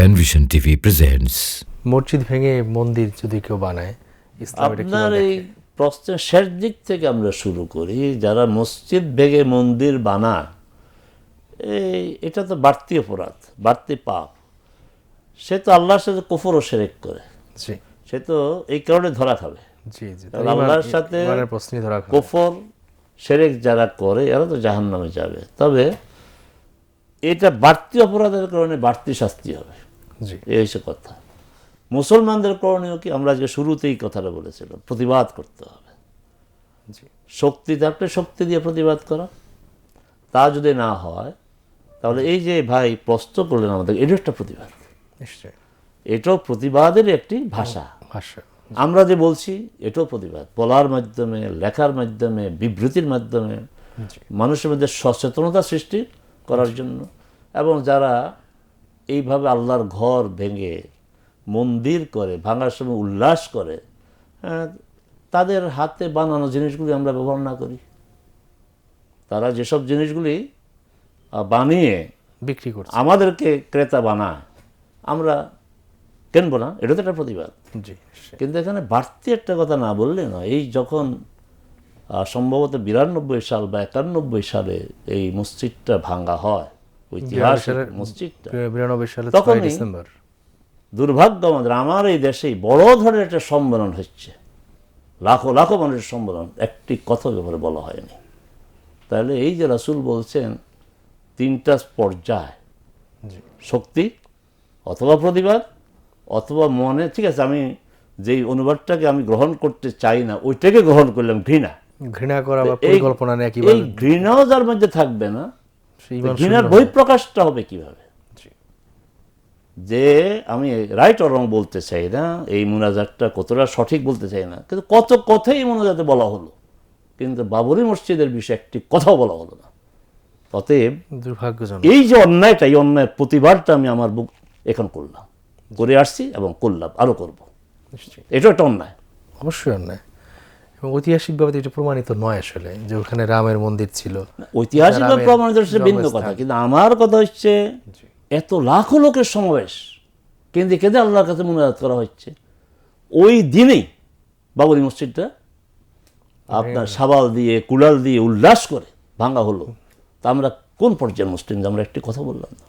Panvision TV presents মসজিদ ভেঙে মন্দির যদি কেউ বানায় আপনার এই প্রশ্নের শেষ দিক থেকে আমরা শুরু করি যারা মসজিদ ভেঙে মন্দির বানায় এই এটা তো বাড়তি অপরাধ বাড়তি পাপ। সে তো আল্লাহর সাথে কুফর ও সেরেক করে। সে তো এই কারণে ধরা খাবে। আল্লাহর সাথে। কুফর সেরেক যারা করে এরা তো জাহান নামে যাবে। তবে এটা বাড়তি অপরাধের কারণে বাড়তি শাস্তি হবে। এই হচ্ছে কথা। মুসলমানদের করণীয় কি? আমরা আজকে শুরুতেই কথাটা বলেছিলাম প্রতিবাদ করতে হবে। শক্তি থাকলে শক্তি দিয়ে প্রতিবাদ করা। তা যদি না হয় তাহলে এই যে ভাই প্রশ্ন করলেন আমাদের এটা একটা প্রতিবাদ। নিশ্চয়ই। এটাও প্রতিবাদের একটি ভাষা। ভাষ্য আমরা যে বলছি এটাও প্রতিবাদ। বলার মাধ্যমে লেখার মাধ্যমে বিবৃতির মাধ্যমে মানুষের মধ্যে সচেতনতা সৃষ্টি করার জন্য। এবং যারা এইভাবে আল্লাহর ঘর ভেঙে মন্দির করে ভাঙার সময় উল্লাস করে হ্যাঁ, তাদের হাতে বানানো জিনিসগুলি আমরা ব্যবহার না করি। তারা যেসব জিনিসগুলি বানিয়ে বিক্রি করছে। আমাদেরকে ক্রেতা বানায় আমরা কেনবো না এটা তো একটা প্রতিবাদ। জি কিন্তু এখানে বাড়তি একটা কথা না বললে না এই যখন সম্ভবত বিরানব্বই সাল বা একানব্বই সালে এই মসজিদটা ভাঙ্গা হয় ঐতিহাসিক মসজিদটা বিরানব্বই সালে তখনই- ডিসেম্বর। দুর্ভাগ্য আমাদের আমার এই দেশেই বড় ধরনের একটা সম্মেলন হচ্ছে। লাখো লাখো মানুষের সম্মেলন একটি কথা ব্যাপারে বলা হয়নি। তাহলে এই যে রাসুল বলছেন তিনটা পর্যায়। শক্তি অথবা প্রতিবাদ অথবা মনে ঠিক আছে আমি যেই অনুবাদটাকে আমি গ্রহণ করতে চাই না ওইটাকে গ্রহণ করলাম ঘৃণা। ঘৃণা করা বা এই- পরিকল্পনা নেই এই কীভাবে ঘৃণাও যার মধ্যে থাকবে না ঘৃণার বহিঃপ্রকাশটা হবে কীভাবে? যে আমি রাইট অর রং বলতে চাই না এই মোনাজাতটা কতটা সঠিক বলতে চাই না কিন্তু কত কথাই এই মোনাজাতে বলা হলো। কিন্তু বাবরি মসজিদের বিষয়ে একটি কথাও বলা হলো না। অতএব দুর্ভাগ্যজনক। এই যে অন্যায়টা এই অন্যায়ের প্রতিবাদটা আমি আমার বুক এখন করলাম। করে আসছি এবং করলাম আরও করব। এটা একটা অন্যায়। অবশ্যই অন্যায়। এবং ঐতিহাসিকভাবে এটা প্রমাণিত নয় আসলে যে ওখানে রামের মন্দির ছিল। ঐতিহাসিক রামের প্রমাণিত হচ্ছে ভিন্ন কথা কিন্তু আমার কথা হচ্ছে এত লাখো লোকের সমাবেশ কেঁদে কেঁদে আল্লাহর কাছে মোনাজাত করা হচ্ছে। ওই দিনেই বাবরি মসজিদটা আপনার সাবাল দিয়ে কুড়াল দিয়ে উল্লাস করে ভাঙা হলো। তা আমরা কোন পর্যায়ের মুসলিম? আমরা একটি কথা বললাম না।